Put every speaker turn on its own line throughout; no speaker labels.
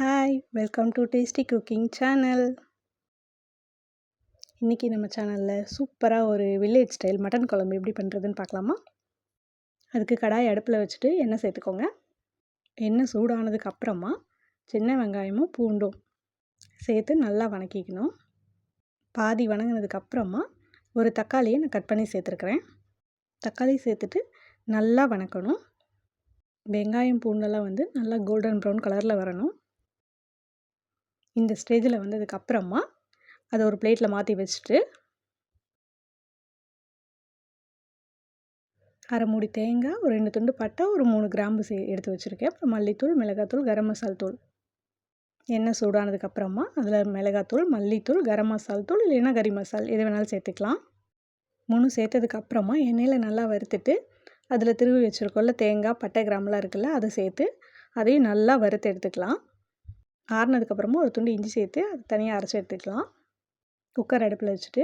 Hi welcome to tasty cooking channel இன்றைக்கி நம்ம சேனலில் சூப்பராக ஒரு வில்லேஜ் ஸ்டைல் மட்டன் குழம்பு எப்படி பண்ணுறதுன்னு பார்க்கலாமா? அதுக்கு கடாய் அடுப்பில் வச்சுட்டு எண்ணெய் சேர்த்துக்கோங்க. எண்ணெய் சூடானதுக்கு அப்புறமா சின்ன வெங்காயமும் பூண்டும் சேர்த்து நல்லா வணக்கிக்கணும். பாதி வணங்கினதுக்கு அப்புறமா ஒரு தக்காளியை நான் கட் பண்ணி சேர்த்துருக்குறேன். தக்காளி சேர்த்துட்டு நல்லா வணக்கணும். வெங்காயம் பூண்டெல்லாம் வந்து நல்லா கோல்டன் ப்ரௌன் கலரில் வரணும். இந்த ஸ்டேஜில் வந்ததுக்கப்புறமா அதை ஒரு பிளேட்டில் மாற்றி வச்சுட்டு அரை மூடி தேங்காய் ஒரு ரெண்டு துண்டு பட்டை ஒரு மூணு கிராம்பு சே எடுத்து வச்சுருக்கேன். அப்புறம் மல்லித்தூள் மிளகாத்தூள் கரம் மசால் தூள். எண்ணெய் சூடானதுக்கப்புறமா அதில் மிளகாத்தூள் மல்லித்தூள் கரம் மசால் தூள் இல்லைன்னா கறி மசால் எது வேணாலும் சேர்த்துக்கலாம். மூணு சேர்த்ததுக்கப்புறமா எண்ணெயில் நல்லா வறுத்துட்டு அதில் திருவி வச்சுருக்கோம்ல தேங்காய் பட்டை கிராம்பெலாம் இருக்குல்ல அதை சேர்த்து அதையும் நல்லா வறுத்து எடுத்துக்கலாம். ஆறுனதுக்கப்புறமா ஒரு துண்டு இஞ்சி சேர்த்து அது தனியாக அரைச்சி எடுத்துக்கலாம். குக்கர் அடுப்பில் வச்சுட்டு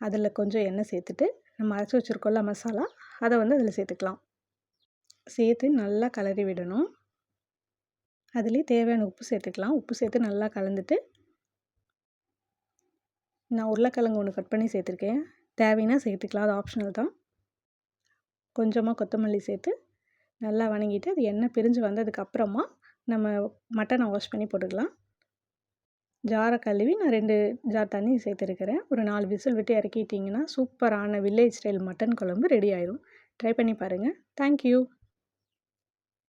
அதில் கொஞ்சம் எண்ணெய் சேர்த்துட்டு நம்ம அரைச்சி வச்சுருக்கோம்ல மசாலா அதை வந்து அதில் சேர்த்துக்கலாம். சேர்த்து நல்லா கலரி விடணும். அதுலேயே தேவையான உப்பு சேர்த்துக்கலாம். உப்பு சேர்த்து நல்லா கலந்துட்டு நான் உருளைக்கிழங்கு ஒன்று கட் பண்ணி சேர்த்துருக்கேன். தேவைன்னா சேர்த்துக்கலாம். அது ஆப்ஷனல் தான். கொஞ்சமாக கொத்தமல்லி சேர்த்து நல்லா வணங்கிட்டு அது எண்ணெய் பிரிஞ்சு வந்ததுக்கப்புறமா நம்ம மட்டனை வாஷ் பண்ணி போட்டுக்கலாம். ஜாரை கழுவி நான் ரெண்டு ஜார் தண்ணி சேர்த்துருக்கிறேன். ஒரு நாலு விசில் விட்டு இறக்கிட்டிங்கன்னா சூப்பரான வில்லேஜ் ஸ்டைல் மட்டன் குழம்பு ரெடி ஆயிடும் ட்ரை பண்ணி பாருங்கள் தேங்க்யூ